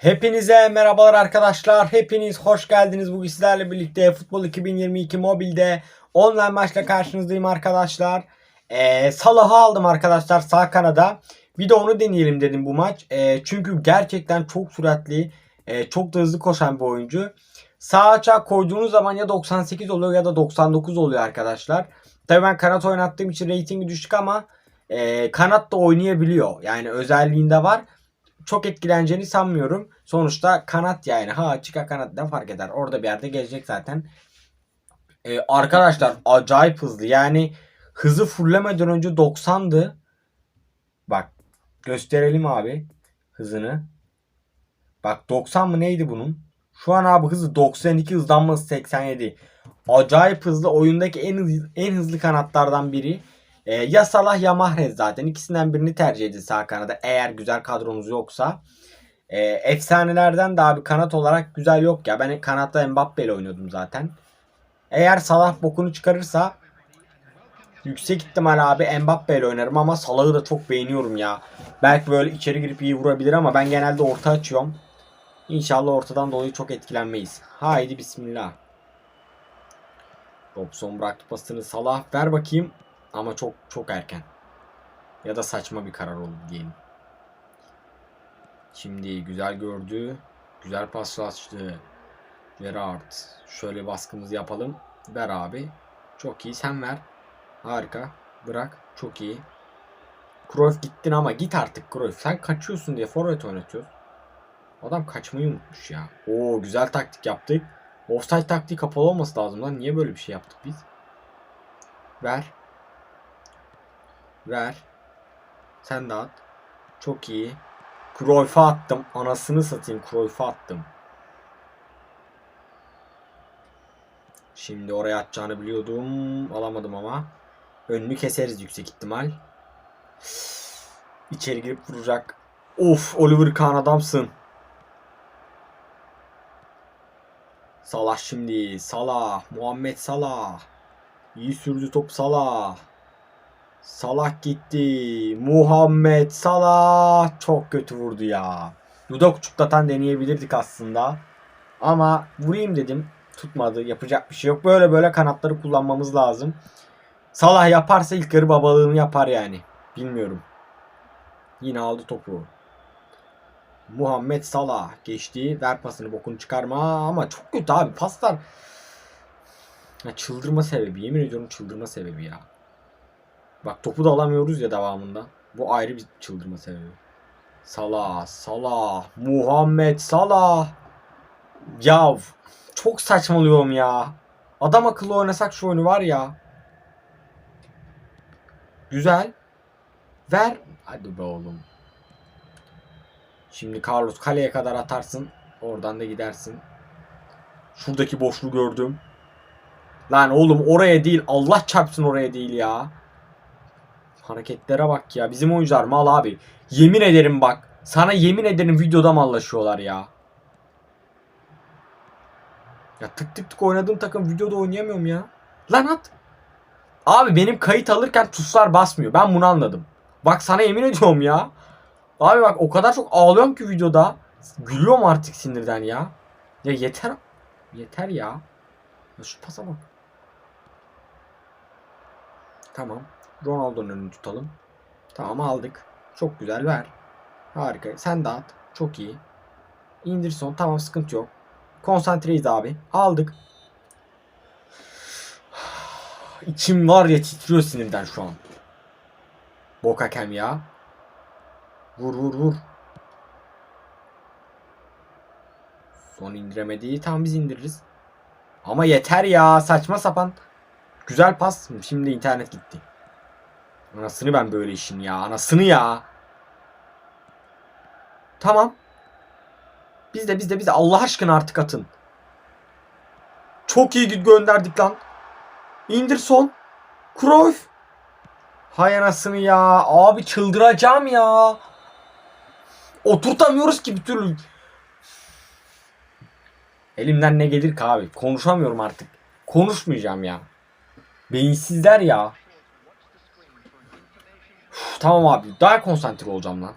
Hepinize merhabalar arkadaşlar. Hepiniz hoş geldiniz. Bugün sizlerle birlikte Futbol 2022 mobilde online maçla karşınızdayım arkadaşlar. Ee, Salah'ı aldım arkadaşlar sağ kanada. Bir de onu deneyelim dedim bu maç. Ee, çünkü gerçekten çok süratli, e, çok da hızlı koşan bir oyuncu. Sağ açığa koyduğunuz zaman ya 98 oluyor ya da 99 oluyor arkadaşlar. Tabii ben kanat oynattığım için reytingi düşük ama e, kanat da oynayabiliyor. Yani özelliğinde var çok etkileneceğini sanmıyorum. Sonuçta kanat yani. Ha açık ha kanat ne fark eder. Orada bir yerde gelecek zaten. Ee, arkadaşlar acayip hızlı. Yani hızı fullemeden önce 90'dı. Bak gösterelim abi hızını. Bak 90 mı neydi bunun? Şu an abi hızı 92 hızlanması 87. Acayip hızlı oyundaki en hızlı, en hızlı kanatlardan biri. Ee, ya Salah ya Mahrez zaten. ikisinden birini tercih edin sağ kanada eğer güzel kadronuz yoksa. Ee, efsanelerden de abi kanat olarak güzel yok ya. Ben kanatta Mbappe ile oynuyordum zaten. Eğer Salah bokunu çıkarırsa yüksek ihtimal abi Mbappe ile oynarım ama Salah'ı da çok beğeniyorum ya. Belki böyle içeri girip iyi vurabilir ama ben genelde orta açıyorum. İnşallah ortadan dolayı çok etkilenmeyiz. Haydi bismillah. Robson bıraktı pasını Salah ver bakayım. Ama çok çok erken. Ya da saçma bir karar oldu diyelim. Şimdi güzel gördü. Güzel paslaştı. Gerard. Şöyle baskımızı yapalım. Ver abi. Çok iyi. Sen ver. Harika. Bırak. Çok iyi. Cruyff gittin ama git artık Cruyff. Sen kaçıyorsun diye forvet oynatıyoruz. Adam kaçmayı unutmuş ya. Oo güzel taktik yaptık. Offside taktiği kapalı olması lazım lan. Niye böyle bir şey yaptık biz? Ver. Ver. Sen de at. Çok iyi. Cruyff'a attım. Anasını satayım. Cruyff'a attım. Şimdi oraya atacağını biliyordum. Alamadım ama. Önünü keseriz yüksek ihtimal. İçeri girip vuracak. Of Oliver Kahn adamsın. Salah şimdi. Salah. Muhammed Salah. İyi sürdü top Salah. Salah gitti. Muhammed Salah çok kötü vurdu ya. Dudak uçuklatan deneyebilirdik aslında. Ama vurayım dedim. Tutmadı. Yapacak bir şey yok. Böyle böyle kanatları kullanmamız lazım. Salah yaparsa ilk yarı babalığını yapar yani. Bilmiyorum. Yine aldı topu. Muhammed Salah geçti. Ver pasını bokunu çıkarma ama çok kötü abi paslar. Ya çıldırma sebebi. Yemin ediyorum çıldırma sebebi ya. Bak topu da alamıyoruz ya devamında. Bu ayrı bir çıldırma sebebi. Salah, Salah, Muhammed Salah. Ya çok saçmalıyorum ya. Adam akıllı oynasak şu oyunu var ya. Güzel. Ver. Hadi be oğlum. Şimdi Carlos kaleye kadar atarsın. Oradan da gidersin. Şuradaki boşluğu gördüm. Lan oğlum oraya değil. Allah çarpsın oraya değil ya. Hareketlere bak ya. Bizim oyuncular mal abi. Yemin ederim bak. Sana yemin ederim videoda mallaşıyorlar ya. Ya tık tık tık oynadığım takım videoda oynayamıyorum ya. Lan at. Abi benim kayıt alırken tuşlar basmıyor. Ben bunu anladım. Bak sana yemin ediyorum ya. Abi bak o kadar çok ağlıyorum ki videoda. Gülüyorum artık sinirden ya. Ya yeter. Yeter ya. Ya şu pasa bak. Tamam. Ronaldo'nun önünü tutalım. Tamam aldık. Çok güzel ver. Harika. Sen de at. Çok iyi. İndir son. Tamam sıkıntı yok. Konsantreyiz abi. Aldık. İçim var ya titriyor sinirden şu an. Bok hakem ya. Vur vur vur. Son indiremediği tam biz indiririz. Ama yeter ya saçma sapan. Güzel pas. Şimdi internet gitti. Anasını ben böyle işin ya. Anasını ya. Tamam. Biz de biz de biz de Allah aşkına artık atın. Çok iyi gönderdik lan. İndir son. Cruyff. Hay anasını ya. Abi çıldıracağım ya. Oturtamıyoruz ki bir türlü. Elimden ne gelir ki abi. Konuşamıyorum artık. Konuşmayacağım ya. Beyinsizler ya. Uf, tamam abi. Daha konsantre olacağım lan.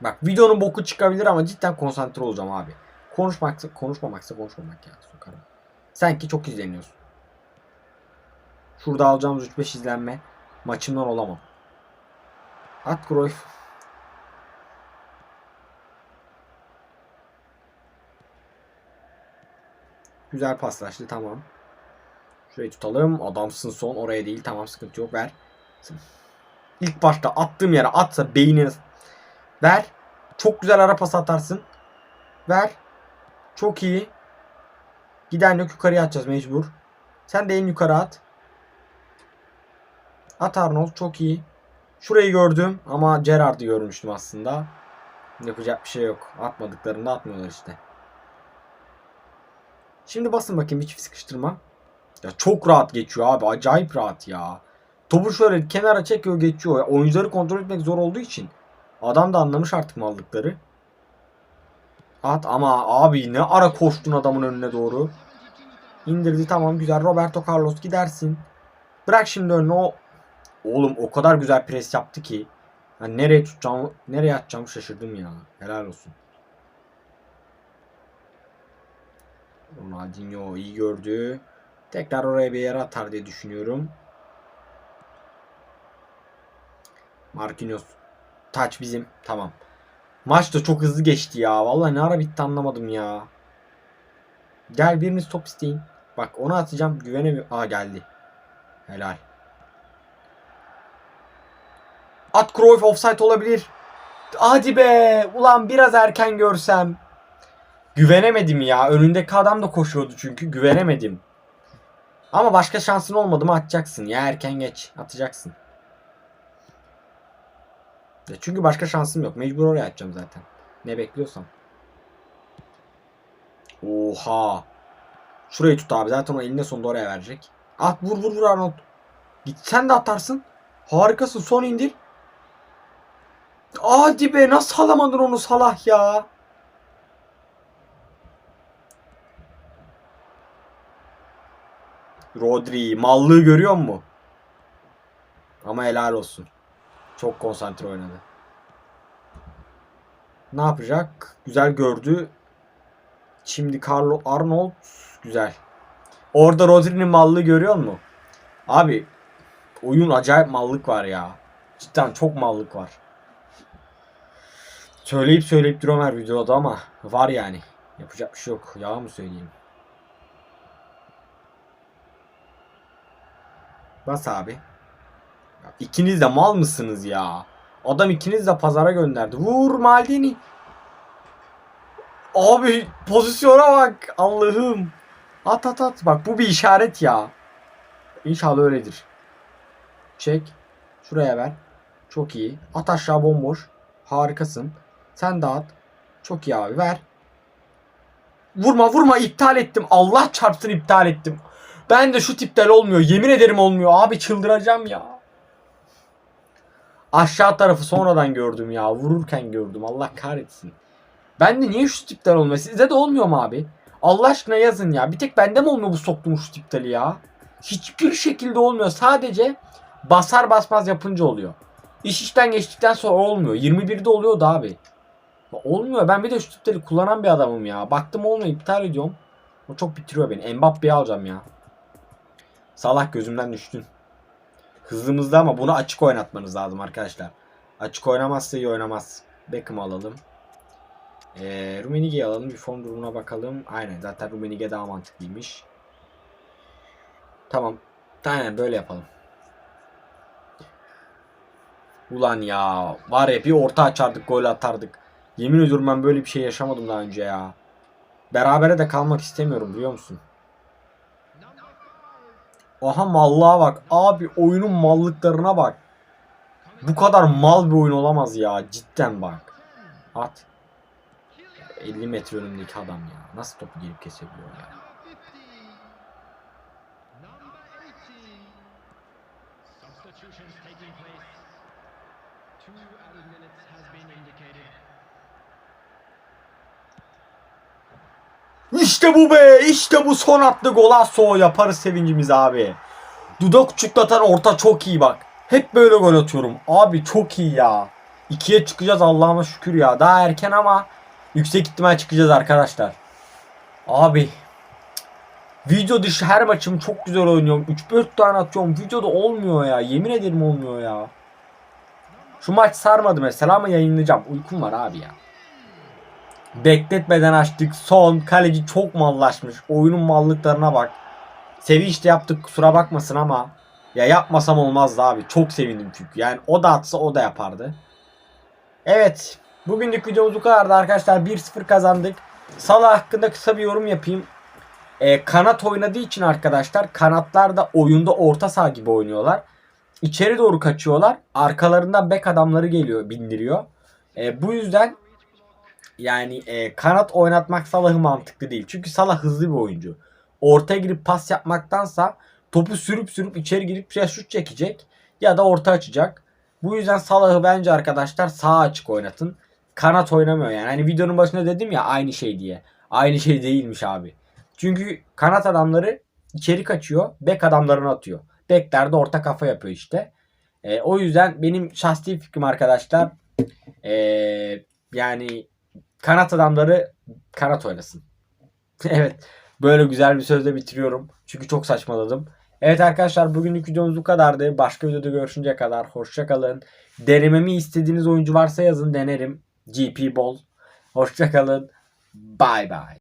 Bak videonun boku çıkabilir ama cidden konsantre olacağım abi. Konuşmaksa konuşmamaksa konuşmamak ya sokarım. Sanki çok izleniyorsun. Şurada alacağımız 3-5 izlenme maçımdan olamam. At Cruyff. Güzel paslaştı tamam. Şurayı tutalım. Adamsın son. Oraya değil. Tamam sıkıntı yok. Ver. İlk başta attığım yere atsa beynini ver. Çok güzel ara pas atarsın. Ver. Çok iyi. Giden yok yukarıya atacağız mecbur. Sen de en yukarı at. At Arnold çok iyi. Şurayı gördüm ama Gerard'ı görmüştüm aslında. Yapacak bir şey yok. Atmadıklarında atmıyorlar işte. Şimdi basın bakayım hiç sıkıştırma. Ya çok rahat geçiyor abi. Acayip rahat ya. Topu şöyle kenara çekiyor geçiyor. Oyuncuları kontrol etmek zor olduğu için. Adam da anlamış artık mallıkları. At ama abi ne ara koştun adamın önüne doğru. İndirdi tamam güzel. Roberto Carlos gidersin. Bırak şimdi önüne o. Oğlum o kadar güzel pres yaptı ki. Yani nereye tutacağımı, nereye atacağımı şaşırdım ya. Helal olsun. Ronaldinho iyi gördü. Tekrar oraya bir yere atar diye düşünüyorum. Marquinhos. Taç bizim. Tamam. Maç da çok hızlı geçti ya. Vallahi ne ara bitti anlamadım ya. Gel biriniz top isteyin. Bak onu atacağım. Güvene Aa geldi. Helal. At Cruyff offside olabilir. Hadi be. Ulan biraz erken görsem. Güvenemedim ya. Önündeki adam da koşuyordu çünkü. Güvenemedim. Ama başka şansın olmadı mı atacaksın. Ya erken geç. Atacaksın. Ya çünkü başka şansım yok. Mecbur oraya atacağım zaten. Ne bekliyorsam. Oha. Şurayı tut abi. Zaten o elinde sonunda oraya verecek. At vur vur vur Arnold. Git sen de atarsın. Harikasın. Son indir. Hadi be nasıl alamadın onu Salah ya. Rodri mallığı görüyor mu? Ama helal olsun. Çok konsantre oynadı. Ne yapacak? Güzel gördü. Şimdi Carlo Arnold güzel. Orada Rodri'nin mallığı görüyor mu? Abi oyun acayip mallık var ya. Cidden çok mallık var. Söyleyip söyleyip duruyorum her videoda ama var yani. Yapacak bir şey yok. Yalan mı söyleyeyim? Bas abi. İkiniz de mal mısınız ya? Adam ikiniz de pazara gönderdi. Vur Maldini. Abi pozisyona bak. Allah'ım. At at at. Bak bu bir işaret ya. İnşallah öyledir. Çek. Şuraya ver. Çok iyi. At aşağı bomboş. Harikasın. Sen de at. Çok iyi abi ver. Vurma vurma iptal ettim. Allah çarpsın iptal ettim. Ben de şu tiptel olmuyor. Yemin ederim olmuyor. Abi çıldıracağım ya. Aşağı tarafı sonradan gördüm ya. Vururken gördüm. Allah kahretsin. Ben de niye şu tipler olmuyor? Sizde de olmuyor mu abi? Allah aşkına yazın ya. Bir tek bende mi olmuyor bu soktuğum şu tipteli ya? Hiçbir şekilde olmuyor. Sadece basar basmaz yapınca oluyor. İş işten geçtikten sonra olmuyor. 21'de oluyordu abi. Olmuyor. Ben bir de şu tipleri kullanan bir adamım ya. Baktım olmuyor. iptal ediyorum. O çok bitiriyor beni. Mbappe'yi alacağım ya. Salah gözümden düştün. Hızlımızda ama bunu açık oynatmanız lazım arkadaşlar. Açık oynamazsa iyi oynamaz. Beckham alalım. Ee, Rummenigge'yi alalım. Bir form durumuna bakalım. Aynen zaten Rummenigge daha mantıklıymış. Tamam. Aynen böyle yapalım. Ulan ya. Var ya bir orta açardık gol atardık. Yemin ediyorum ben böyle bir şey yaşamadım daha önce ya. Berabere de kalmak istemiyorum biliyor musun? Aha mallığa bak. Abi oyunun mallıklarına bak. Bu kadar mal bir oyun olamaz ya. Cidden bak. At. 50 metre önündeki adam ya. Nasıl topu gelip kesebiliyor ya. İşte bu be. İşte bu son attı golasso. Yaparız sevincimiz abi. Dudak uçuklatan orta çok iyi bak. Hep böyle gol atıyorum. Abi çok iyi ya. 2'ye çıkacağız Allah'ıma şükür ya. Daha erken ama yüksek ihtimal çıkacağız arkadaşlar. Abi Video dışı her maçım çok güzel oynuyorum. 3-4 tane atıyorum. Videoda olmuyor ya. Yemin ederim olmuyor ya. Şu maç sarmadı mesela ama yayınlayacağım. Uykum var abi ya. Bekletmeden açtık. Son kaleci çok mallaşmış. Oyunun mallıklarına bak. Sevinçle yaptık kusura bakmasın ama ya yapmasam olmazdı abi. Çok sevindim çünkü. Yani o da atsa o da yapardı. Evet. Bugünlük videomuz bu kadardı arkadaşlar. 1-0 kazandık. Salah hakkında kısa bir yorum yapayım. E, kanat oynadığı için arkadaşlar kanatlar da oyunda orta saha gibi oynuyorlar. İçeri doğru kaçıyorlar. Arkalarından bek adamları geliyor, bindiriyor. E, bu yüzden yani e, kanat oynatmak Salah'ı mantıklı değil. Çünkü Salah hızlı bir oyuncu. Ortaya girip pas yapmaktansa topu sürüp sürüp içeri girip ya şut çekecek ya da orta açacak. Bu yüzden Salah'ı bence arkadaşlar sağ açık oynatın. Kanat oynamıyor yani. Hani videonun başında dedim ya aynı şey diye. Aynı şey değilmiş abi. Çünkü kanat adamları içeri kaçıyor. Bek adamlarını atıyor. Bekler de orta kafa yapıyor işte. E, o yüzden benim şahsi fikrim arkadaşlar e, yani kanat adamları kanat oynasın. evet. Böyle güzel bir sözle bitiriyorum. Çünkü çok saçmaladım. Evet arkadaşlar bugünlük videomuz bu kadardı. Başka videoda görüşünceye kadar hoşçakalın. Denememi istediğiniz oyuncu varsa yazın denerim. GP bol. Hoşçakalın. Bye bye.